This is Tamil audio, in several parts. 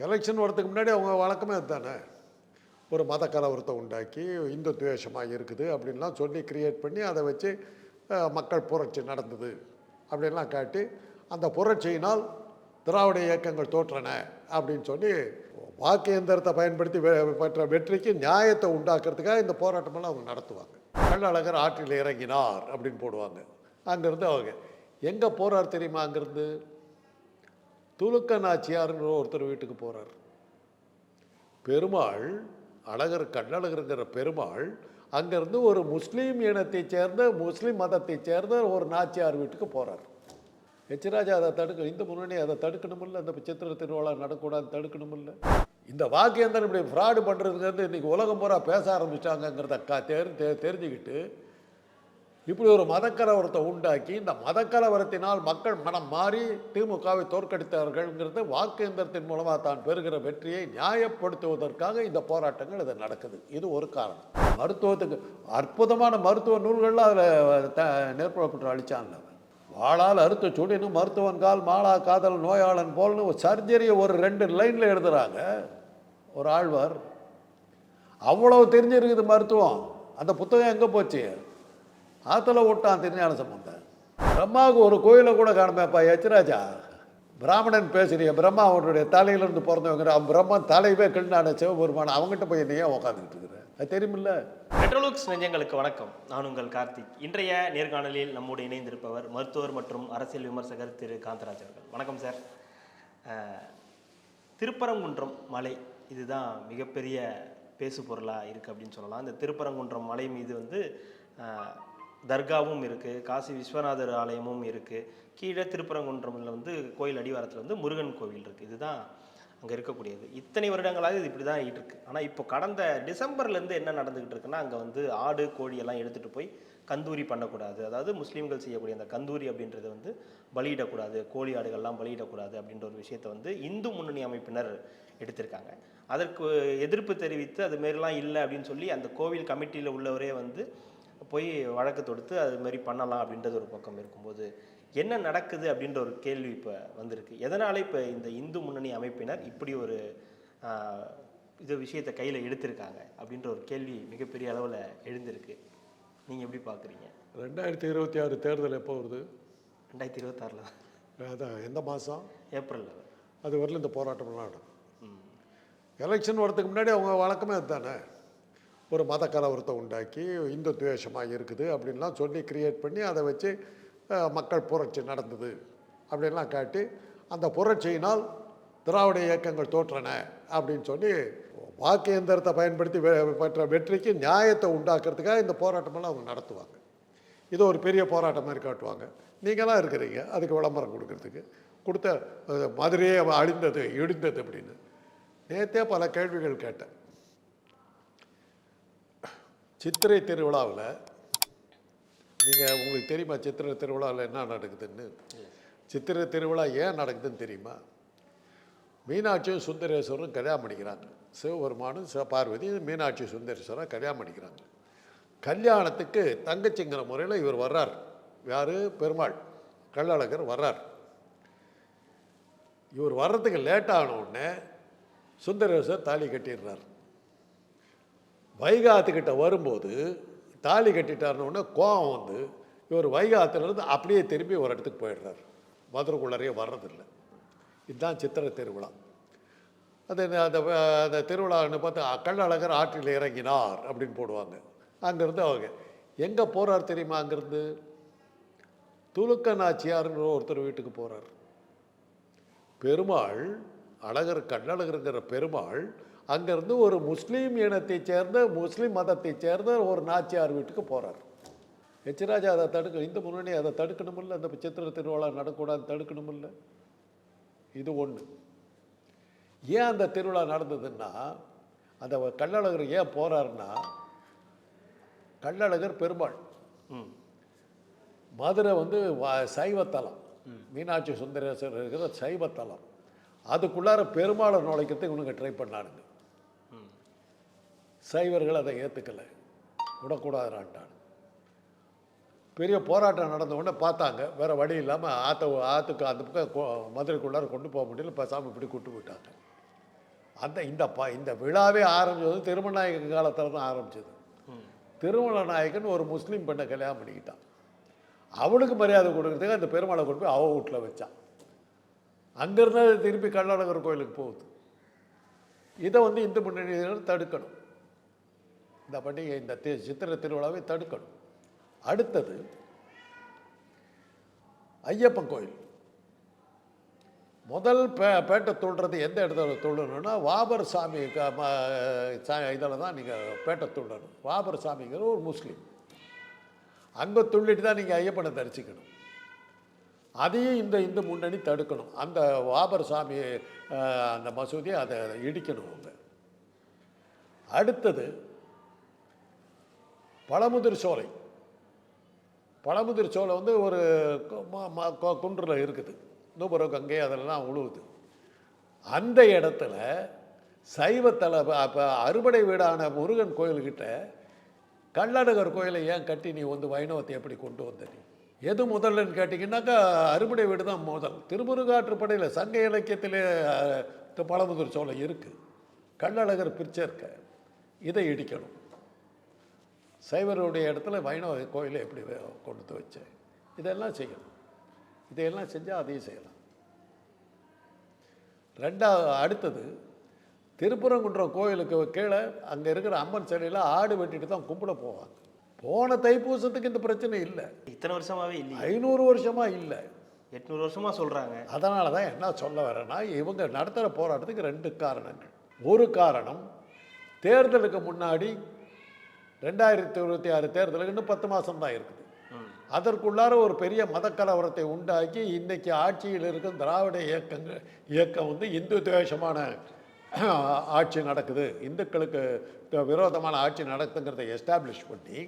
எலெக்ஷன் வரதுக்கு முன்னாடி அவங்க வழக்கமே அதுதானே? ஒரு மத கலவரத்தை உண்டாக்கி இந்து துவேஷமாக இருக்குது அப்படின்லாம் சொல்லி கிரியேட் பண்ணி அதை வச்சு மக்கள் புரட்சி நடந்தது அப்படின்லாம் காட்டி அந்த புரட்சியினால் திராவிட இயக்கங்கள் தோற்றன அப்படின்னு சொல்லி வாக்கு எந்திரத்தை பயன்படுத்தி வெ- பெற்ற வெற்றிக்கு நியாயத்தை உண்டாக்குறதுக்காக இந்த போராட்டமெல்லாம் அவங்க நடத்துவாங்க. கள்ளழகர் ஆற்றில் இறங்கினார் அப்படின்னு போடுவாங்க. அங்கேருந்து அவங்க எங்கே போகிறார் தெரியுமா அங்கேருந்து? துலுக்க நாச்சியார்ன்ற ஒருத்தர் வீட்டுக்கு போகிறார் பெருமாள் அழகர் கண்ணழகருங்கிற பெருமாள் அங்கேருந்து ஒரு முஸ்லீம் இனத்தைச் சேர்ந்த முஸ்லீம் மதத்தைச் சேர்ந்த ஒரு நாச்சியார் வீட்டுக்கு போகிறார் எச்ராஜா அதை தடுக்க இந்த முன்னணி அதை தடுக்கணுமில்ல? அந்த சித்திர திருவிழா நடக்கூடாது தடுக்கணுமில்ல? இந்த வாக்கியந்தன் இப்படி ஃப்ராடு பண்ணுறதுங்கிறது இன்றைக்கி உலகம் பூரா பேச ஆரம்பிச்சிட்டாங்கங்கிறத கா தெரி தெ- தெரிஞ்சுக்கிட்டு இப்படி ஒரு மதக்கலவரத்தை உண்டாக்கி இந்த மதக்கலவரத்தினால் மக்கள் மனம் மாறி திமுகவை தோற்கடித்தார்கள்ங்கிறது வாக்கேந்திரத்தின் மூலமாக தான் பெறுகிற வெற்றியை நியாயப்படுத்துவதற்காக இந்த போராட்டங்கள் இது நடக்குது. இது ஒரு காரணம். மருத்துவத்துக்கு அற்புதமான மருத்துவ நூல்கள்லாம் அதில் த நெற்புறப்பட்டு அழிச்சாங்க வாழால் அறுத்து சுடினும் மருத்துவன் கால் மாலா காதல் நோயாளன் போல்னு ஒரு சர்ஜரியை ஒரு ரெண்டு லைனில் எழுதுகிறாங்க ஒரு ஆழ்வார். அவ்வளவு தெரிஞ்சிருக்குது மருத்துவம். அந்த புத்தகம் எங்கே போச்சு? ஆற்றுல விட்டான் திருஞான சம்பந்தன் பிரம்மாவுக்கு ஒரு கோயிலை கூட காணுமேப்பா யச்சராஜா பிராமணன் பேசுறிய பிரம்மா அவனுடைய தலையிலிருந்து பிறந்தவங்க அவன் பிரம்மன் தலையவே கிண்டான சிவபெருமான் அவங்ககிட்ட போய் நீயே ஏன் இருக்கிறேன் அது தெரியுமில்ல? மெட்ரோலுக்ஸ் நெஞ்சங்களுக்கு வணக்கம். நான் உங்கள் கார்த்திக். இன்றைய நேர்காணலில் நம்மோடு இணைந்திருப்பவர் மருத்துவர் மற்றும் அரசியல் விமர்சகர் திரு காந்தராஜ் அவர்கள். வணக்கம் சார். திருப்பரங்குன்றம் மலை இதுதான் மிகப்பெரிய பேசு பொருளாக இருக்குது அப்படின்னு சொல்லலாம். இந்த திருப்பரங்குன்றம் மலை மீது வந்து தர்காவும் இருக்குது காசி விஸ்வநாதர் ஆலயமும் இருக்குது கீழே திருப்பரங்குன்றமில் வந்து கோயில் அடிவாரத்தில் வந்து முருகன் கோவில் இருக்குது இதுதான் அங்கே இருக்கக்கூடியது. இத்தனை வருடங்களாக இது இப்படி தான் ஆகிட்டு இருக்கு. ஆனால் இப்போ கடந்த டிசம்பர்லேருந்து என்ன நடந்துக்கிட்டு இருக்குன்னா அங்கே வந்து ஆடு கோழி எல்லாம் எடுத்துகிட்டு போய் கந்தூரி பண்ணக்கூடாது. அதாவது முஸ்லீம்கள் செய்யக்கூடிய அந்த கந்தூரி அப்படின்றது வந்து பலியிடக்கூடாது. கோழி ஆடுகள்லாம் பலியிடக்கூடாது அப்படின்ற ஒரு விஷயத்தை வந்து இந்து முன்னணி அமைப்பினர் எடுத்திருக்காங்க. அதற்கு எதிர்ப்பு தெரிவித்து அது மாரிலாம் இல்லை அப்படின்னு சொல்லி அந்த கோவில் கமிட்டியில் உள்ளவரே வந்து போய் வழக்கு தொடுத்து அது மாதிரி பண்ணலாம் அப்படின்றது ஒரு பக்கம் இருக்கும்போது என்ன நடக்குது அப்படின்ற ஒரு கேள்வி இப்போ வந்திருக்கு. எதனால இப்போ இந்த இந்து முன்னணி அமைப்பினர் இப்படி ஒரு இது விஷயத்தை கையில் எடுத்திருக்காங்க அப்படின்ற ஒரு கேள்வி மிகப்பெரிய அளவில் எழுந்திருக்கு. நீங்கள் எப்படி பார்க்குறீங்க ரெண்டாயிரத்தி இருபத்தி ஆறு தேர்தல் எப்போ வருது? ரெண்டாயிரத்தி இருபத்தாறில் அதான் எந்த மாதம் ஏப்ரலில் அது வரல இந்த போராட்டம்லாம் நடக்கும் ம். எலெக்ஷன் வரதுக்கு முன்னாடி அவங்க வழக்கமே அதுதானே? ஒரு மத கலவரத்தை உண்டாக்கி இந்து துவேஷமாக இருக்குது அப்படின்லாம் சொல்லி கிரியேட் பண்ணி அதை வச்சு மக்கள் புரட்சி நடந்தது அப்படின்லாம் காட்டி அந்த புரட்சியினால் திராவிட இயக்கங்கள் தோற்றன அப்படின்னு சொல்லி வாக்கு எந்திரத்தை பயன்படுத்தி வெ- பெற்ற வெற்றிக்கு நியாயத்தை உண்டாக்குறதுக்காக இந்த போராட்டமெல்லாம் அவங்க நடத்துவாங்க. இது ஒரு பெரிய போராட்டம் மாதிரி காட்டுவாங்க. நீங்களாம் இருக்கிறீங்க அதுக்கு விளம்பரம் கொடுக்கறதுக்கு. கொடுத்த மதுரையே அழிந்தது இடிந்தது அப்படின்னு. நேற்றே பல கேள்விகள் கேட்டேன். சித்திரை திருவிழாவில் நீங்கள் உங்களுக்கு தெரியுமா சித்திரை திருவிழாவில் என்ன நடக்குதுன்னு? சித்திரை திருவிழா ஏன் நடக்குதுன்னு தெரியுமா? மீனாட்சியும் சுந்தரேஸ்வரரும் கல்யாணம் பண்ணிக்கிறாங்க. சிவபெருமானும் சிவ பார்வதி மீனாட்சி சுந்தரேஸ்வரரும் கல்யாணம் பண்ணிக்கிறாங்க. கல்யாணத்துக்கு தங்கச்சிங்கிற முறையில் இவர் வர்றார். யார்? பெருமாள். கள்ளழகர் வர்றார். இவர் வர்றதுக்கு லேட் ஆன உடனே சுந்தரேஸ்வர் தாலி கட்டிடுறார். வைகாத்துக்கிட்ட வரும்போது தாலி கட்டிட்டாருன்னு கோவம் வந்து இவர் வைகாத்துலேருந்து அப்படியே திரும்பி ஒரு இடத்துக்கு போயிடுறார். மதுரைக்குள்ளறையே வர்றதில்லை. இதுதான் சித்திரை திருவிழா. அது அந்த அந்த திருவிழான்னு பார்த்து கள்ளழகர் ஆற்றில் இறங்கினார் அப்படின்னு போடுவாங்க. அங்கேருந்து அவங்க எங்கே போகிறார் தெரியுமா அங்கேருந்து? துலுக்க நாச்சியார்ன்ற ஒருத்தர் வீட்டுக்கு போகிறார் பெருமாள் அழகர் கண்ணழகருங்கிற பெருமாள் அங்கேருந்து ஒரு முஸ்லீம் இனத்தைச் சேர்ந்த முஸ்லீம் மதத்தைச் சேர்ந்த ஒரு நாச்சியார் வீட்டுக்கு போகிறார் எச்ராஜா அதை தடுக்க இந்த முன்னணி அதை தடுக்கணுமில்ல அந்த சித்திர திருவிழா நடக்கூடாது தடுக்கணுமில்ல. இது ஒன்று ஏன் அந்த திருவிழா நடந்ததுன்னா அந்த கள்ளழகர் ஏன் போகிறாருன்னா கள்ளழகர் பெருமாள். ம். மதுரை வந்து சைவத்தலம். மீனாட்சி சுந்தரேஸ்வரர் இருக்கிற சைவத்தலம். அதுக்குள்ளார பெருமாளை நுழைக்கிறதுக்கு இவனுங்க ட்ரை பண்ணானுங்க. சைவர்கள் அதை ஏற்றுக்கலை விடக்கூடாதுன்ட்டான் பெரிய போராட்டம் நடந்த உடனே பார்த்தாங்க. வேறு வழி இல்லாமல் ஆற்ற ஆற்றுக்கு அந்த பக்கம் மதுரைக்குள்ளார கொண்டு போக முடியல. பேசாமல் இப்படி கூட்டு போயிட்டாங்க. அந்த இந்த ப இந்த விழாவே ஆரம்பிச்சது திருமணநாயகன் காலத்தில் தான் ஆரம்பிச்சது. திருமண திருமல ஒரு முஸ்லீம் பெண்ணை கல்யாணம் பண்ணிக்கிட்டான். அவளுக்கு மரியாதை கொடுக்குறதுக்கு அந்த பெருமாளை கொண்டு போய் அவ வீட்டில் வச்சான். அங்கேருந்து திருப்பி கள்ளழகர் கோயிலுக்கு போகுது. இதை வந்து இந்து முன்னணியினர் தடுக்கணும். இந்த பண்டிகை இந்த தி- சித்திரை திருவிழாவை தடுக்கணும். அடுத்தது ஐயப்பன் கோயில். முதல் பே பேட்டை துள்ளுறது எந்த இடத்துல துள்ளணும்னா வாபர் சாமி இதில் தான் நீங்கள் பேட்டை துள்ளணும் வாபர் சாமிங்கிற ஒரு முஸ்லீம். அங்கே துள்ளிட்டு தான் நீங்கள் ஐயப்பனை தரிசிக்கணும். அதையும் இந்த இந்து முன்னணி தடுக்கணும். அந்த வாபர் சாமி அந்த மசூதியை அதை இடிக்கணும் அவங்க. அடுத்தது பழமுதிர் சோலை. பழமுதிர் சோலை வந்து ஒரு குன்றில் இருக்குது. நூபுரம் கங்கை அதெல்லாம் உழுவுது. அந்த இடத்துல சைவத்தலை அப்போ அறுபடை வீடான முருகன் கோயில்கிட்ட கள்ளழகர் கோயிலை ஏன் கட்டி நீ வந்து வைணவத்தை எப்படி கொண்டு வந்த நீ? எது முதல்லன்னு கேட்டிங்கன்னாக்கா அறுபடை வீடு தான் முதல். திருமுருகாற்றுப்படையில் சங்க இலக்கியத்திலே பழமுதிர் சோலை இருக்குது கள்ளழகர் பிரிச்சே இருக்க. இதை இடிக்கணும். சைவருடைய இடத்துல வைணவ கோயிலை எப்படி வந்து வச்சேன். இதெல்லாம் செய்யணும். இதையெல்லாம் செஞ்சால் அதையும் செய்யலாம். ரெண்டாவது அடுத்தது திருப்பரங்குன்றம் கோயிலுக்கு கீழே அங்கே இருக்கிற அம்மன் சிலையில் ஆடு வெட்டிட்டு தான் கும்பிட போவாங்க. போன தைப்பூசத்துக்கு இந்த பிரச்சனை இல்லை. இத்தனை வருஷமாவே இல்லையே. ஐநூறு வருஷமாக இல்லை. எட்நூறு வருஷமா சொல்றாங்க. அதனால தான் என்ன சொல்ல வரேன்னா இவங்க நடத்துகிற போராட்டத்துக்கு ரெண்டு காரணங்கள். ஒரு காரணம் தேர்தலுக்கு முன்னாடி ரெண்டாயிரத்தி இருபத்தி ஆறு தேர்தலுக்கு இன்னும் பத்து மாதம் தான் இருக்குது. அதற்குள்ளார ஒரு பெரிய மதக்கலவரத்தை உண்டாக்கி இன்னைக்கு ஆட்சியில் இருக்கும் திராவிட இயக்கங்கள் இயக்கம் வந்து இந்து துவேஷமான ஆட்சி நடக்குது. இந்துக்களுக்கு விரோதமான ஆட்சி நடக்குதுங்கிறத எஸ்டாப்ளிஷ் பண்ணி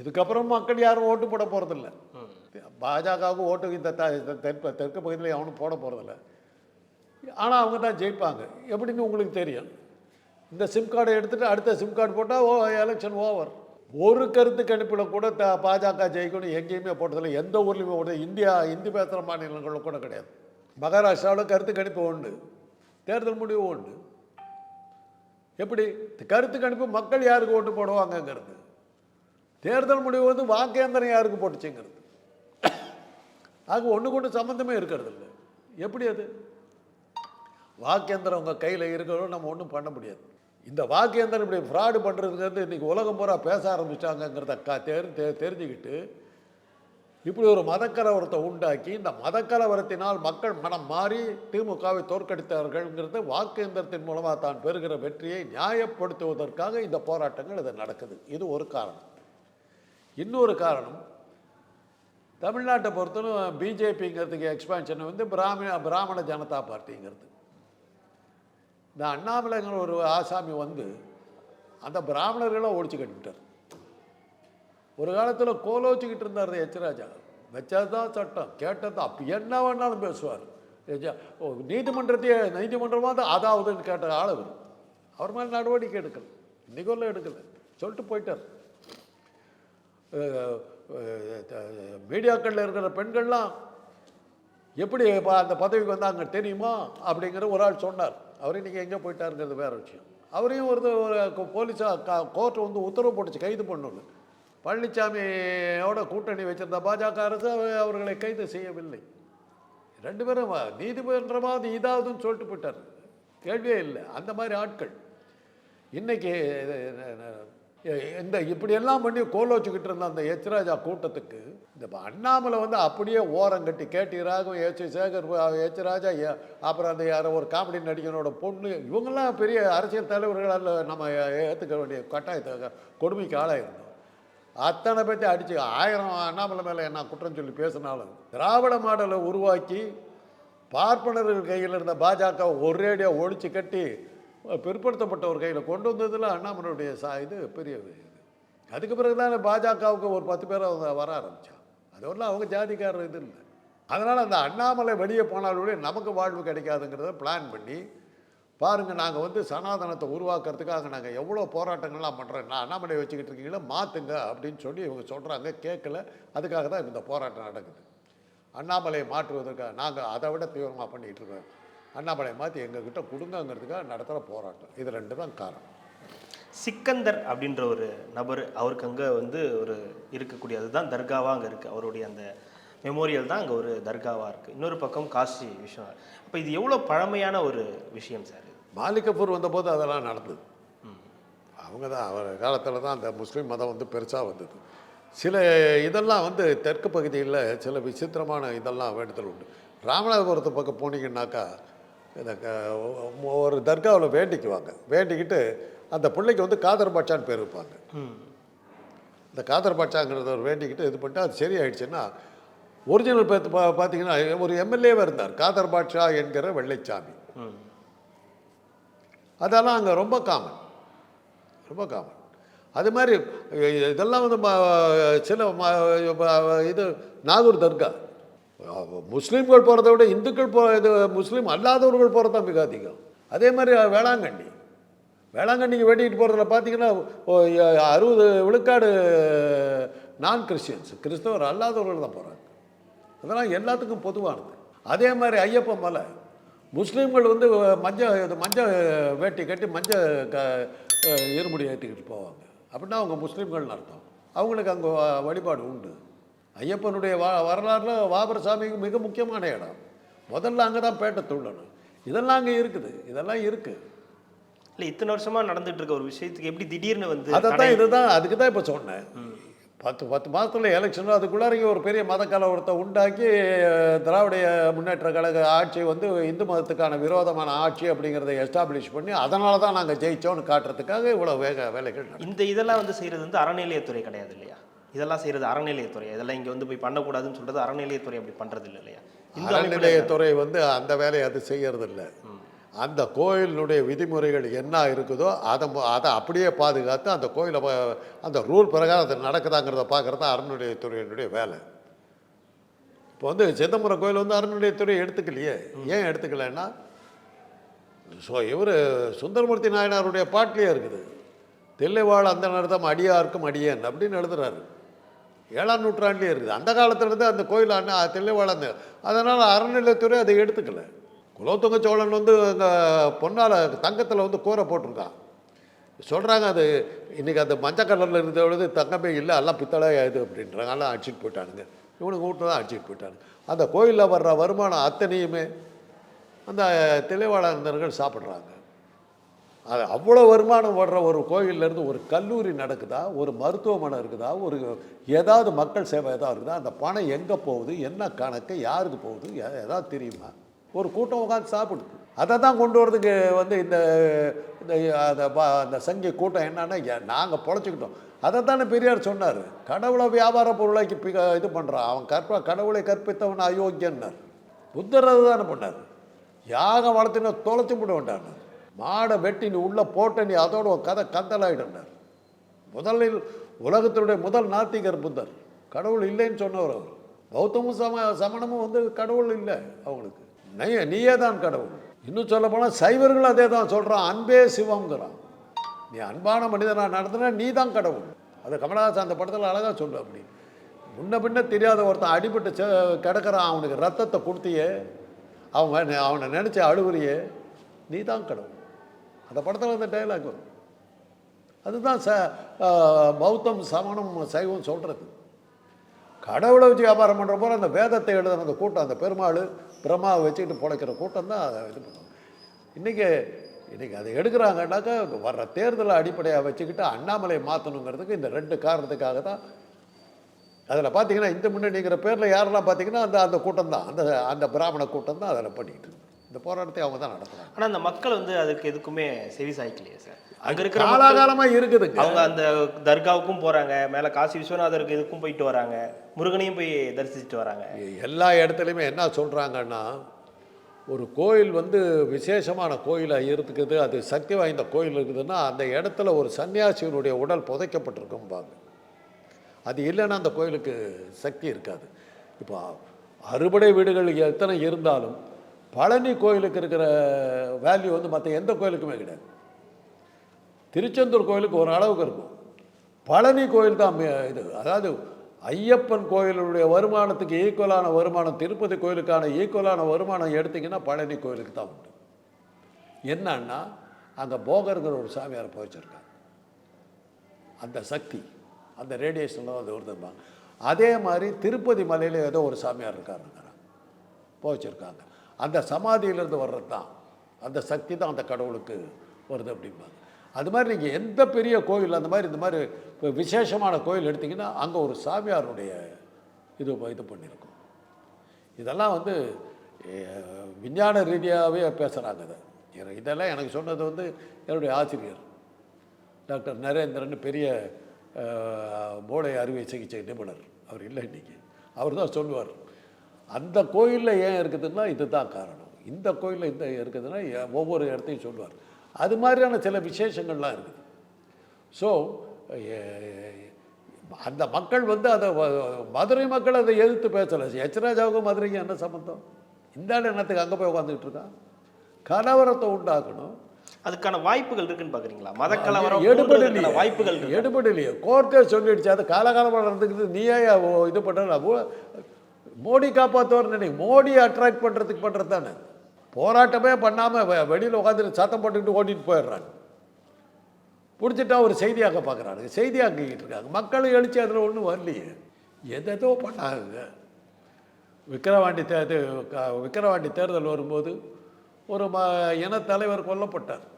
இதுக்கப்புறம் மக்கள் யாரும் ஓட்டு போட போகிறதில்ல பாஜகவுக்கு ஓட்டு இந்த தெற்கு தெற்கு பகுதியில் எவனும் போட போகிறதில்ல ஆனால் அவங்க தான் ஜெயிப்பாங்க. எப்படின்னு உங்களுக்கு தெரியும். இந்த சிம் கார்டை எடுத்துகிட்டு அடுத்த சிம் கார்டு போட்டால் ஓ எலெக்ஷன் ஓவர். ஒரு கருத்து கணிப்பில் கூட த பாஜக ஜெயிக்கணும் எங்கேயுமே போட்டதில்லை. எந்த ஊர்லேயுமே போட்டது இந்தியா இந்தி பேசுகிற மாநிலங்களில் கூட கிடையாது. மகாராஷ்டிராவில் கருத்து கணிப்பு உண்டு. தேர்தல் முடிவு உண்டு. எப்படி? கருத்து கணிப்பு மக்கள் யாருக்கு ஓட்டு போடுவாங்கங்கிறது. தேர்தல் முடிவு வந்து வாக்கேந்திரம் யாருக்கு போட்டுச்சுங்கிறது. ஆக ஒன்று கொண்டு சம்மந்தமே இருக்கிறது இல்லை எப்படி அது? வாக்கேந்திரம் உங்கள் கையில் இருக்கிறோம் நம்ம ஒன்றும் பண்ண முடியாது. இந்த வாக்கேந்திரம் இப்படி ஃப்ராடு பண்ணுறதுங்கிறது இன்றைக்கி உலகம் பூரா பேச ஆரம்பிச்சிட்டாங்கங்கிறத கா தெரி தெ- தெரிஞ்சுக்கிட்டு இப்படி ஒரு மதக்கலவரத்தை உண்டாக்கி இந்த மதக்கலவரத்தினால் மக்கள் மனம் மாறி திமுகவை தோற்கடித்தார்கள்ங்கிறது வாக்கேந்திரத்தின் மூலமாக தான் பெறுகிற வெற்றியை நியாயப்படுத்துவதற்காக இந்த போராட்டங்கள் இது நடக்குது. இது ஒரு காரணம். இன்னொரு காரணம் தமிழ்நாட்டை பொறுத்தவரை பிஜேபிங்கிறதுக்கு எக்ஸ்பான்ஷன் வந்து பிராமண பிராமண ஜனதா பார்ட்டிங்கிறது. இந்த அண்ணாமலைங்கிற ஒரு ஆசாமி வந்து அந்த பிராமணர்களை ஒழிச்சு கட்டிவிட்டார் ஒரு காலத்தில் கோலோச்சிக்கிட்டு இருந்தார் எச்ராஜா. வச்சதுதான் சட்டம் கேட்டது அப்போ என்ன வேணாலும் பேசுவார். எஜா- ஓ, நீதிமன்றத்தையே நீதிமன்றமாக தான் அதாவதுன்னு கேட்ட ஆள் அவர். அவர் மேலே நடவடிக்கை எடுக்கல. இன்னைக்குள்ள எடுக்கல. சொல்லிட்டு போயிட்டார். மீடியாக்களில் இருக்கிற பெண்கள்லாம் எப்படி ப- அந்த பதவிக்கு வந்தாங்க தெரியுமா? அப்படிங்கிற ஒரு ஆள் சொன்னார். அவர் இன்றைக்கி எங்கே போயிட்டாருங்கிறது வேறு விஷயம். அவரையும் ஒரு ஒரு போலீஸாக கோர்ட்டு வந்து உத்தரவு போட்டுச்சு கைது பண்ணல பழனிசாமியோட கூட்டணி வச்சுருந்த பாஜக அரசு அவர்களை கைது செய்யவில்லை. ரெண்டு பேரும் வ- நீதிமன்றமாவது இதாவதுன்னு சொல்லிட்டு போயிட்டார். கேள்வியே இல்லை. அந்த மாதிரி ஆட்கள். இன்றைக்கி இது, இந்த இப்படியெல்லாம் பண்ணி கோல் வச்சுக்கிட்டு இருந்த அந்த எச்ராஜா கூட்டத்துக்கு இந்த அண்ணாமலை வந்து அப்படியே ஓரம் கட்டி KT Raghavan H Sekar H Raja அப்புறம் அந்த யாரோ ஒரு காமெடி நடிகனோட பொண்ணு இவங்கெல்லாம் பெரிய அரசியல் தலைவர்களால் நம்ம ஏற்றுக்க வேண்டிய கட்டாயத்தை கொடுமைக்கு ஆளாயிருந்தோம். அத்தனை பேர்த்தையும் அடித்து ஆயிரம் அண்ணாமலை மேலே என்ன குற்றம் சொல்லி பேசினாலும் திராவிட மாடலை உருவாக்கி பார்ப்பனர்கள் கையில் இருந்த பாஜக ஒரேடியாக ஒழிச்சு கட்டி பிற்படுத்தப்பட்ட ஒரு கையில் கொண்டு வந்ததில் அண்ணாமலையுடைய சா இது பெரிய இது. அதுக்கு பிறகு தான் பாஜகவுக்கு ஒரு பத்து பேர் அவங்க வர ஆரம்பித்தான் அது ஒன்றும் அவங்க ஜாதிக்காரர் இது இல்லை. அதனால் அந்த அண்ணாமலை வெளியே போனாலுடைய நமக்கு வாழ்வு கிடைக்காதுங்கிறத பிளான் பண்ணி பாருங்கள் நாங்கள் வந்து சனாதனத்தை உருவாக்குறதுக்காக நாங்கள் எவ்வளோ போராட்டங்கள்லாம் பண்ணுறோம் நான் அண்ணாமலை வச்சுக்கிட்டு இருக்கீங்களா மாற்றுங்க அப்படின்னு சொல்லி இவங்க சொல்கிறாங்க கேட்கல. அதுக்காக தான் இந்த போராட்டம் நடக்குது. அண்ணாமலையை மாற்றுவதற்காக நாங்கள் அதை விட தீவிரமாக பண்ணிகிட்டு இருக்கோம். அண்ணாமலை மாற்றி எங்ககிட்ட கொடுங்கங்கிறதுக்காக நடத்துகிற போராட்டம். இது ரெண்டு தான் காரணம். சிக்கந்தர் அப்படின்ற ஒரு நபர் அவருக்கு அங்கே வந்து ஒரு இருக்கக்கூடிய அதுதான் தர்காவாக அங்கே இருக்குது அவருடைய அந்த மெமோரியல் தான் அங்கே ஒரு தர்காவாக இருக்குது இன்னொரு பக்கம் காசி விஷயம் அப்போ இது எவ்வளோ பழமையான ஒரு விஷயம் சார் மாலிகப்பூர் வந்தபோது அதெல்லாம் நடந்தது. அவங்க தான் அவர் காலத்தில் தான் அந்த முஸ்லீம் மதம் வந்து பெருசாக வந்தது. சில இதெல்லாம் வந்து தெற்கு பகுதியில் சில விசித்திரமான இதெல்லாம் வேண்டுதல் உண்டு. ராமநாதபுரத்து பக்கம் போனீங்கன்னாக்கா ஒரு தர்காவில் வேண்டிக்குவாங்க. வேண்டிக்கிட்டு அந்த பிள்ளைக்கு வந்து காதர் பாட்சான்னு பேர் வைப்பாங்க. ம். இந்த காதர் பாட்சாங்கிறத ஒரு வேண்டிக்கிட்டு இது பண்ணிட்டு அது சரியாயிடுச்சுன்னா ஒரிஜினல் பேத்து பா பார்த்தீங்கன்னா ஒரு எம்எல்ஏவே இருந்தார் காதர் பாட்ஷா என்கிற வெள்ளைச்சாமி. ம். அதெல்லாம் அங்கே ரொம்ப காமன் ரொம்ப காமன் அது மாதிரி இதெல்லாம் வந்து சில இது நாகூர் தர்கா. முஸ்லீம்கள் போகிறத விட இந்துக்கள் போ இது முஸ்லீம் அல்லாதவர்கள் போகிறது தான் மிக அதிகம். அதே மாதிரி வேளாங்கண்ணி. வேளாங்கண்ணிக்கு வேட்டிக்கிட்டு போகிறதுல பார்த்தீங்கன்னா அறுபது விழுக்காடு நான் கிறிஸ்டியன்ஸ் கிறிஸ்தவர் அல்லாதவர்கள் தான் போகிறாங்க அதெல்லாம் எல்லாத்துக்கும் பொதுவானது. அதே மாதிரி ஐயப்பன் மலை. முஸ்லீம்கள் வந்து மஞ்சள் இது மஞ்சள் வேட்டி கட்டி மஞ்சள் க இருமுடி ஏற்றிக்கிட்டு போவாங்க. அப்படின்னா அவங்க முஸ்லீம்கள்னு அர்த்தம். அவங்களுக்கு அங்கே வழிபாடு உண்டு. ஐயப்பனுடைய வ வரலாறுல வாபர சாமிக்கு மிக முக்கியமான இடம். முதல்ல அங்கே தான் பேட்டை துள்ளணும். இதெல்லாம் அங்கே இருக்குது. இதெல்லாம் இருக்குது இல்லை இத்தனை வருஷமாக நடந்துட்டு இருக்க ஒரு விஷயத்துக்கு எப்படி திடீர்னு வந்து அதை தான் இதுதான். அதுக்கு தான் இப்போ சொன்னேன். பத்து பத்து மாதத்தில் எலெக்ஷன் அதுக்குள்ளார இங்க ஒரு பெரிய மத கலவரத்தை உண்டாக்கி திராவிடைய முன்னேற்ற கழக ஆட்சி வந்து இந்து மதத்துக்கான விரோதமான ஆட்சி அப்படிங்கிறத எஸ்டாப்ளிஷ் பண்ணி அதனால தான் நாங்கள் ஜெயிச்சோன்னு காட்டுறதுக்காக இவ்வளோ வேக வேலைகள். இந்த இதெல்லாம் வந்து செய்கிறது வந்து அறநிலையத்துறை கிடையாது இல்லையா? இதெல்லாம் செய்கிறது அறநிலையத்துறை. இதெல்லாம் இங்கே வந்து போய் பண்ணக்கூடாதுன்னு சொல்கிறது அறநிலையத்துறை அப்படி பண்ணுறது இல்லை இல்லையா? இந்த அறநிலையத்துறை வந்து அந்த வேலையை அது செய்யறது இல்ல அந்த கோயிலினுடைய விதிமுறைகள் என்ன இருக்குதோ அதை அதை அப்படியே பாதுகாத்து அந்த கோயிலை அந்த ரூல் பிரகாரம் அது நடக்குதாங்கிறத பார்க்குறது தான் அறநிலையத்துறையினுடைய வேலை. இப்போ வந்து சிதம்பரம் கோயில் வந்து அறநிலையத்துறை எடுத்துக்கலையே. ஏன் எடுத்துக்கலைன்னா ஸோ இவர் சுந்தரமூர்த்தி நாயனாருடைய பாட்டிலே இருக்குது. தில்லைவாழ் அந்த நடத்தம் அடியார்க்கும் அடியேன் அப்படின்னு எழுதுறாரு. ஏழாம் நூற்றாண்டுலேயே இருக்குது. அந்த காலத்துலேருந்து அந்த கோயில் அண்ணா தில்லைவாழ் அந்த அதனால் அறநிலையத்துறை அதை எடுத்துக்கல. குலோத்துங்க சோழன் வந்து அந்த பொன்னால் தங்கத்தில் வந்து கூரை போட்டிருக்கான். சொல்கிறாங்க அது இன்றைக்கி அந்த மஞ்சள் கலரில் இருந்த பொழுது தங்கமே இல்லை எல்லாம் பித்தளை இது அப்படின்றாங்க எல்லாம் அடிச்சுட்டு போயிட்டானுங்க. இவனுக்கு வீட்டு தான் அடிச்சுட்டு போயிட்டானுங்க. அந்த கோயிலில் வர்ற வருமானம் அத்தனையுமே அந்த தெளிவாளர்கள் சாப்பிட்றாங்க. அது அவ்வளோ வருமானம் வர்ற ஒரு கோயிலேருந்து ஒரு கல்லூரி நடக்குதா? ஒரு மருத்துவமனை இருக்குதா? ஒரு ஏதாவது மக்கள் சேவை ஏதாவது இருக்குதா? அந்த பணம் எங்கே போகுது? என்ன கணக்கு? யாருக்கு போகுது? எதாவது ஏதாவது தெரியுமா? ஒரு கூட்டம் உட்காந்து சாப்பிடுது. அதை தான் கொண்டு வரதுக்கு வந்து இந்த இந்த அந்த ப- அந்த சங்கி கூட்டம் என்னன்னா நாங்கள் பொழைச்சிக்கிட்டோம். அதை தானே பெரியார் சொன்னார். கடவுளை வியாபார பொருளாக்கி இது பண்ணுறான் அவன் கற்ப கடவுளை கற்பித்தவன் அயோக்கியன்னார். புத்தர் அதை தானே பண்ணார். யாகம் வளர்த்தின தொலைச்சி விட வேண்டான்னு மாடை வெட்டி நீ உள்ளே போட்ட நீ அதோட கதை கந்தலாயிடுனார். முதலில் உலகத்தினுடைய முதல் நாத்திகர் புத்தர். கடவுள் இல்லைன்னு சொன்னவர் அவர். பௌத்தமும் சம சமணமும் வந்து கடவுள் இல்லை அவங்களுக்கு. நீ நீயே தான் கடவுள். இன்னும் சொல்ல போனால் சைவர்களும் அதே தான் சொல்கிறான் அன்பே சிவங்கிறான் நீ அன்பான மனிதனாக நடத்தினா நீ தான் கடவுள். அது கமலஹாசன் அந்த படத்தில் அழகாக சொல்லு அப்படி. முன்ன பின்ன தெரியாத ஒருத்தன் அடிபட்டு செ கிடக்கிறான் அவனுக்கு ரத்தத்தை கொடுத்தியே அவன் அவனை நினச்சி அழுகுறியே நீ தான் கடவுள். அந்த படத்தில் அந்த டைலாக் வரும் அதுதான் ச பௌத்தம் சமணம் சைவம் சொல்கிறது கடவுளை வச்சு வியாபாரம் பண்ணுற போல அந்த வேதத்தை எழுதுன அந்த கூட்டம் அந்த பெருமாள் பிரம்மாவை வச்சுக்கிட்டு பிழைக்கிற கூட்டம் தான் அதை இது பண்ணும். இன்றைக்கி இன்றைக்கி அதை எடுக்கிறாங்கன்னாக்கா வர்ற தேர்தலை அடிப்படையாக வச்சுக்கிட்டு அண்ணாமலையை மாற்றணுங்கிறதுக்கு இந்த ரெண்டு காரணத்துக்காக தான். அதில் பார்த்தீங்கன்னா இந்த முன்னணிங்கிற பேரில் யாரெல்லாம் பார்த்தீங்கன்னா அந்த அந்த கூட்டம் தான். அந்த அந்த பிராமண கூட்டம் தான் அதில் பண்ணிக்கிட்டு இருக்கு. இந்த போராட்டத்தை அவங்க தான் நடத்துகிறாங்க ஆனால் அந்த மக்கள் வந்து அதுக்கு எதுக்குமே செவி சாய்க்கலையே சார். அங்கே இருக்கிற காலாகாலமாக இருக்குதுங்க. அவங்க அந்த தர்காவுக்கும் போகிறாங்க மேலே காசி விஸ்வநாதருக்கு இதுக்கும் போயிட்டு வராங்க முருகனையும் போய் தரிசிச்சுட்டு வராங்க. எல்லா இடத்துலையுமே என்ன சொல்கிறாங்கன்னா ஒரு கோயில் வந்து விசேஷமான கோயிலாக இருக்குது அது சக்தி வாய்ந்த கோயில் இருக்குதுன்னா அந்த இடத்துல ஒரு சன்னியாசியினுடைய உடல் புதைக்கப்பட்டிருக்கும்பாங்க. அது இல்லைன்னா அந்த கோயிலுக்கு சக்தி இருக்காது. இப்போ அறுபடை வீடுகள் எத்தனை இருந்தாலும் பழனி கோயிலுக்கு இருக்கிற வேல்யூ வந்து மற்ற எந்த கோயிலுக்குமே கிடையாது. திருச்செந்தூர் கோயிலுக்கு ஒரு அளவுக்கு இருக்கும். பழனி கோயில் தான் இது அதாவது ஐயப்பன் கோயிலுடைய வருமானத்துக்கு ஈக்குவலான வருமானம் திருப்பதி கோயிலுக்கான ஈக்குவலான வருமானம் எடுத்தீங்கன்னா பழனி கோயிலுக்கு தான் உண்டு. என்னன்னா அங்கே போகருங்கிற ஒரு சாமியாரை போயிச்சிருக்காங்க அந்த சக்தி அந்த ரேடியேஷனில் அது வருதும்பாங்க அதே மாதிரி திருப்பதி மலையில் ஏதோ ஒரு சாமியார் இருக்காருங்கிறாங்க போச்சிருக்காங்க அந்த சமாதியிலேருந்து வர்றது தான் அந்த சக்தி தான் அந்த கடவுளுக்கு வருது அப்படிம்பாங்க. அது மாதிரி நீங்கள் எந்த பெரிய கோயில் அந்த மாதிரி இந்த மாதிரி இப்போ விசேஷமான கோயில் எடுத்திங்கன்னா அங்கே ஒரு சாமியாருடைய இது இது பண்ணியிருக்கும் இதெல்லாம் வந்து விஞ்ஞான ரீதியாகவே பேசுகிறாங்க இதை. இதெல்லாம் எனக்கு சொன்னது வந்து என்னுடைய ஆசிரியர் டாக்டர் நரேந்திரன் பெரிய மூளை அறுவை சிகிச்சை நிபுணர். அவர் இல்லை இன்னைக்கு. அவர் தான் சொல்லுவார். அந்த கோயிலில் ஏன் இருக்குதுன்னா இதுதான் காரணம். இந்த கோயிலில் இந்த இருக்குதுன்னா ஒவ்வொரு இடத்தையும் சொல்லுவார். அது மாதிரியான சில விசேஷங்கள்லாம் இருக்குது. ஸோ அந்த மக்கள் வந்து அதை மதுரை மக்கள் அதை எதிர்த்து பேசலை. எச்ராஜாவுக்கும் மதுரைக்கும் என்ன சம்மந்தம் இந்த ஆள் என்னத்துக்கு அங்கே போய் உட்காந்துக்கிட்டு இருக்கான்? கலவரத்தை உண்டாக்கணும். அதுக்கான வாய்ப்புகள் இருக்குன்னு பாக்குறீங்களா? மத கலவரம் எடுபடலையே. வாய்ப்புகள் எடுபடலையே. கோர்ட்டே சொல்லிடுச்சு. அது காலகாலமாக நடந்துக்குது. நீயே இது பண்ணுற மோடி காப்பாற்றுவார் நினை மோடி அட்ராக்ட் பண்ணுறதுக்கு பண்ணுறது தானே போராட்டமே பண்ணாமல் வெளியில் உட்காந்துட்டு சத்தம் போட்டுக்கிட்டு ஓட்டிட்டு போயிடுறாங்க. பிடிச்சிட்டா ஒரு செய்தியாக பார்க்குறாங்க செய்தியாக்கிக்கிட்டு இருக்காங்க. மக்களும் எழுச்சி அதில் ஒன்றும் வரலையே. எதோ பண்ணாங்க. விக்கிரவாண்டி தே இது க- விக்கிரவாண்டி தேர்தல் வரும்போது ஒரு ம இனத்தலைவர் கொல்லப்பட்டார்.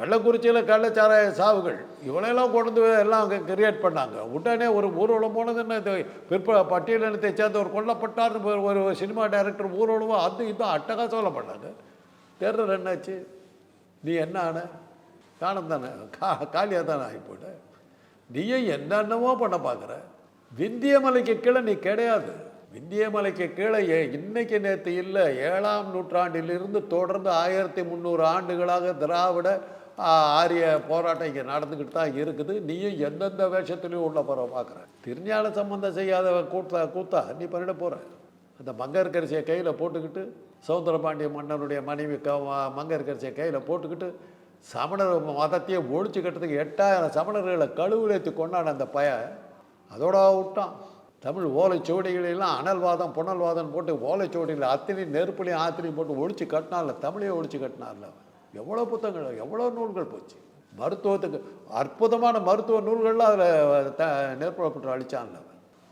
கள்ளக்குறிச்சியில் கள்ளச்சாராய சாவுகள் இவளையெல்லாம் கொண்டு வந்து எல்லாம் அங்கே கிரியேட் பண்ணாங்க. உடனே ஒரு ஊர்வலம் போனதுன்னு என்ன பிற்ப பட்டியலினத்தை சேர்ந்த ஒரு கொல்லப்பட்டார்னு ஒரு- சினிமா டைரக்டர் ஊர்வலமும் அது இதுவும் அட்டகாசம் பண்ணாங்க. தேர்தல் என்னாச்சு? நீ என்ன ஆன காணம் தானே கா காலியாக தானே ஆகி நீயும் என்னென்னமோ பண்ண பார்க்குற விந்தியமலைக்கு கீழே நீ கிடையாது. விந்தியமலைக்கு கீழே ஏ- இன்னைக்கு நேற்று இல்லை ஏழாம் நூற்றாண்டிலிருந்து தொடர்ந்து ஆயிரத்தி முந்நூறு ஆண்டுகளாக திராவிட ஆரிய போராட்டம் இங்கே நடந்துக்கிட்டு தான் இருக்குது. நீயும் எந்தெந்த வேஷத்துலையும் உள்ள போகிற பார்க்குற திருஞான சம்பந்தம் செய்யாத கூத்தா கூத்தா நீ பண்ணிட போகிற அந்த மங்கற்கரிசியை கையில் போட்டுக்கிட்டு சௌந்தரபாண்டிய மன்னனுடைய மனைவி க மங்கற்கரிசியை கையில் போட்டுக்கிட்டு சமணர் மதத்தையே ஒழிச்சுக்கிட்டதுக்கு எட்டாயிரம் சமணர்களை கழுவுலேத்து கொண்டாட அந்த பய அதோட விட்டான். தமிழ் ஓலைச்சுவடிகளெல்லாம் அனல்வாதம் புனல்வாதம் போட்டு ஓலைச்சுவடிகளை அத்தனையும் நெருப்புலையும் ஆத்திரையும் போட்டு ஒழிச்சு கட்டினார்ல தமிழையும் ஒழிச்சு கட்டினார்ல அவன். எவ்வளோ புத்தகங்கள் எவ்வளோ நூல்கள் போச்சு? மருத்துவத்துக்கு அற்புதமான மருத்துவ நூல்கள்லாம் அதில் த நெருப்புறப்பட்டு அழிச்சான்ல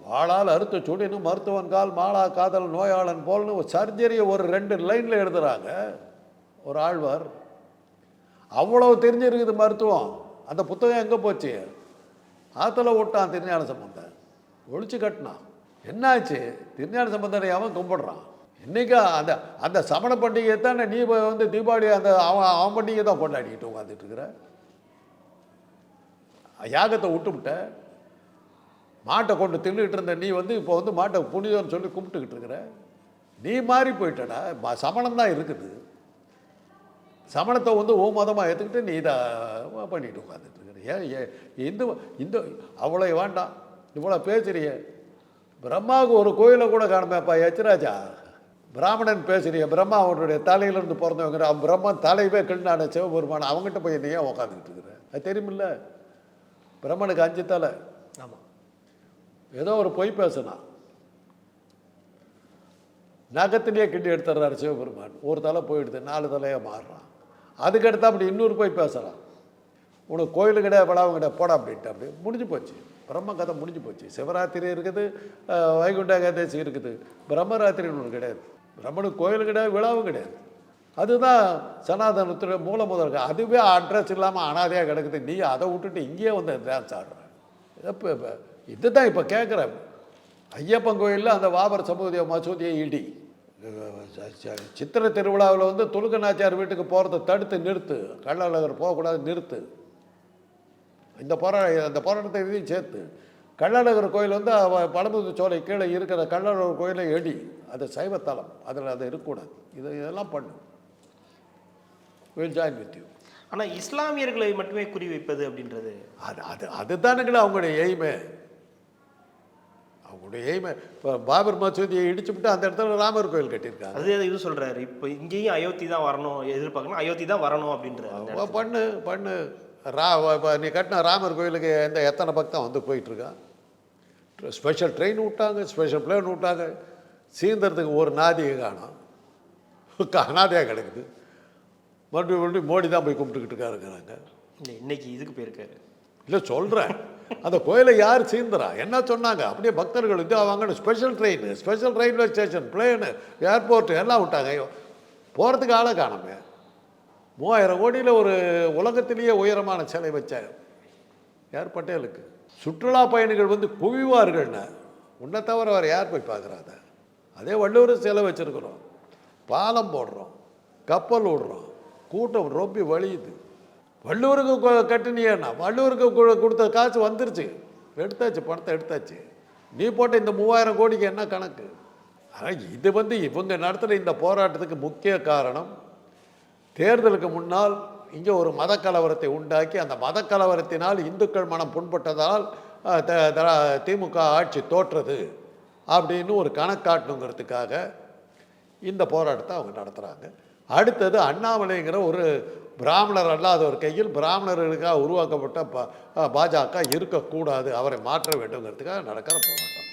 வாழால் அறுத்து சுடினு மருத்துவன் கால் மாலா காதல் நோயாளன் போல்னு ஒரு சர்ஜரியை ஒரு ரெண்டு லைனில் எழுதுகிறாங்க ஒரு ஆழ்வார் அவ்வளவு தெரிஞ்சிருக்குது மருத்துவம். அந்த புத்தகம் எங்கே போச்சு? ஆற்றுல விட்டான் திருஞான சம்பந்தன். ஒழிச்சு கட்டினான். என்னாச்சு? திருஞான சம்பந்தனை அவன் கும்பிடுறான். இன்றைக்கி அந்த அந்த சமண பண்டிகையை தானே நீ வந்து தீபாவளி அந்த அவன் அவன் பண்டிகை தான் கொண்டாடிக்கிட்டு உட்காந்துட்டு இருக்கிற யாகத்தை விட்டுவிட்ட மாட்டை கொண்டு தின்னுக்கிட்டு இருந்த நீ வந்து இப்போ வந்து மாட்டை புனிதம்னு சொல்லி கும்பிட்டுக்கிட்டு இருக்கிற? நீ மாறி போயிட்டடா சமணம் தான் இருக்குது. சமணத்தை வந்து ஓ மதமாக ஏற்றுக்கிட்டு நீ இதை பண்ணிட்டு உட்காந்துட்டு இருக்கிற ஏன் ஏ இந்து இந்து அவ்வளோ வேண்டாம் இவ்வளோ பேசுறிய. பிரம்மாவுக்கு ஒரு கோயிலை கூட காணுமேப்பா எச்ராஜா பிராமணன் பேசுறிய பிரம்மா அவனுடைய தலையிலேருந்து பிறந்தவங்க அவன் பிரம்மன் தலையவே கிள்னான சிவபெருமான் அவங்ககிட்ட போய் நீ ஏன் உட்காந்துக்கிட்டு இருக்கிற அது தெரியுமில்ல? பிரம்மனுக்கு அஞ்சு தலை. ஆமா. ஏதோ ஒரு பொய் பேசினான் நகத்திலேயே கிண்டி எடுத்துடுறாரு சிவபெருமான். ஒரு தலை போயிடுது நாலு தலையாக மாறுறான். அதுக்கடுத்து அப்படி இன்னொரு போய் பேசுகிறான் உனக்கு கோயில் கிடையாது படாவும் கிடையாது போடா அப்படின்ட்டு அப்படி முடிஞ்சு போச்சு. பிரம்ம கதை முடிஞ்சு போச்சு. சிவராத்திரி இருக்குது வைகுண்ட ஏகாதசி இருக்குது. பிரம்மராத்திரின்னு ஒன்று கிடையாது. பிரம்மனுக்கு கோயில் கிடையாது விழாவும் கிடையாது. அதுதான் சனாதனத்துடைய மூல முதல் அதுவே அட்ரஸ் இல்லாமல் அனாதையாக கிடக்குது. நீ அதை விட்டுட்டு இங்கேயே வந்து டான்ஸ் ஆடுற இப்போ இப்போ இதுதான் இப்போ கேட்குறேன் ஐயப்பன் கோயிலில் அந்த வாபர் சமூக மசூதியை இடி. சித்திரை திருவிழாவில் வந்து துலுக்கநாச்சியார் வீட்டுக்கு போகிறத தடுத்து நிறுத்து. கள்ளழகர் போகக்கூடாது நிறுத்து. இந்த போரா அந்த போராட்டத்தை இதையும் சேர்த்து. கள்ளழகர் கோயில் வந்து பழமுது சோலை கீழே இருக்கிற கள்ளழகர் கோயிலை எடி அது சைவத்தலம். அதில் அது இருக்கக்கூடாது. இது இதெல்லாம் பண்ணு. வில் ஜாயின் வித் யூ ஆனா இஸ்லாமியர்களை மட்டுமே குறிவைப்பது அப்படின்றது. அது அது அதுதானுங்களே அவங்களுடைய எய்மே. அவங்களுடைய எய்மே. இப்போ பாபர் மசூதியை இடிச்சுவிட்டு அந்த இடத்துல ராமர் கோயில் கட்டியிருக்காங்க. அது இது சொல்றாரு. இப்போ இங்கேயும் அயோத்தி தான் வரணும் எதிர்பார்க்கணும். அயோத்தி தான் வரணும் அப்படின்றாரு பண்ணு பண்ணு. ரா இப்போ நீ கட்டின ராமர் கோயிலுக்கு எந்த எத்தனை பக்தன் வந்து போயிட்டுருக்கான் ஸ்பெஷல் ட்ரெயின் விட்டாங்க ஸ்பெஷல் பிளேன் விட்டாங்க. சீந்தறதுக்கு ஒரு நாதியை காணோம். அனாதையாக கிடக்குது. மறுபடியும் மறுபடியும் மோடி தான் போய் கும்பிட்டுக்கிட்டு இருக்காருங்கிறாங்க. இல்லை இன்னைக்கு இதுக்கு போயிருக்காரு. இல்லை சொல்கிறேன் அந்த கோயிலை யார் சீந்துறா என்ன சொன்னாங்க? அப்படியே பக்தர்கள் இது வாங்கணும். Special train special railway station plane airport எல்லாம் விட்டாங்க. ஐயோ போகிறதுக்கு ஆளை காணோமே. மூவாயிரம் கோடியில் ஒரு உலகத்திலேயே உயரமான சிலை வச்சார். யார் பட்டேலுக்கு? சுற்றுலா பயணிகள் வந்து குவிவார்கள்னு. உன்னை தவிர வேறு யார் போய் பார்க்குறாத? அதே வள்ளுவர் சிலை வச்சுருக்குறோம். பாலம் போடுறோம். கப்பல் விடுறோம் கூட்டம் ரொம்ப வழியுது. வள்ளுவருக்கு கட்டினியேண்ணா வள்ளுவருக்கு கொடுத்த காசு வந்துருச்சு. எடுத்தாச்சு பணத்தை எடுத்தாச்சு. நீ போட்ட இந்த மூவாயிரம் கோடிக்கு என்ன கணக்கு? ஆனால் இது வந்து இவங்க நடத்துகிற இந்த போராட்டத்துக்கு முக்கிய காரணம் தேர்தலுக்கு முன்னால் இங்கே ஒரு மத கலவரத்தை உண்டாக்கி அந்த மத கலவரத்தினால் இந்துக்கள் மனம் புண்பட்டதால் த- த- திமுக ஆட்சி தோற்றது அப்படின்னு ஒரு கணக்காட்டணுங்கிறதுக்காக இந்த போராட்டத்தை அவங்க நடத்துகிறாங்க அடுத்தது அண்ணாமலைங்கிற ஒரு பிராமணர் அல்லாத ஒரு கையில் பிராமணர்களுக்காக உருவாக்கப்பட்ட பாஜக இருக்கக்கூடாது அவரை மாற்ற வேண்டுங்கிறதுக்காக நடக்கிற போராட்டம்.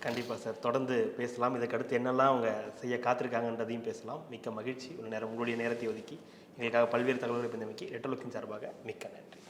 கண்டிப்பாக சார். தொடர்ந்து பேசலாம். இதற்கடுத்து என்னெல்லாம் அவங்க செய்ய காத்திருக்காங்கன்றதையும் பேசலாம். மிக்க மகிழ்ச்சி. ஒரு நேரம் உங்களுடைய நேரத்தை ஒதுக்கி எங்களுக்காக பல்வேறு தகவல்களை பின்னமைக்கி ரெட்டலுக்கின் சார்பாக மிக்க நன்றி.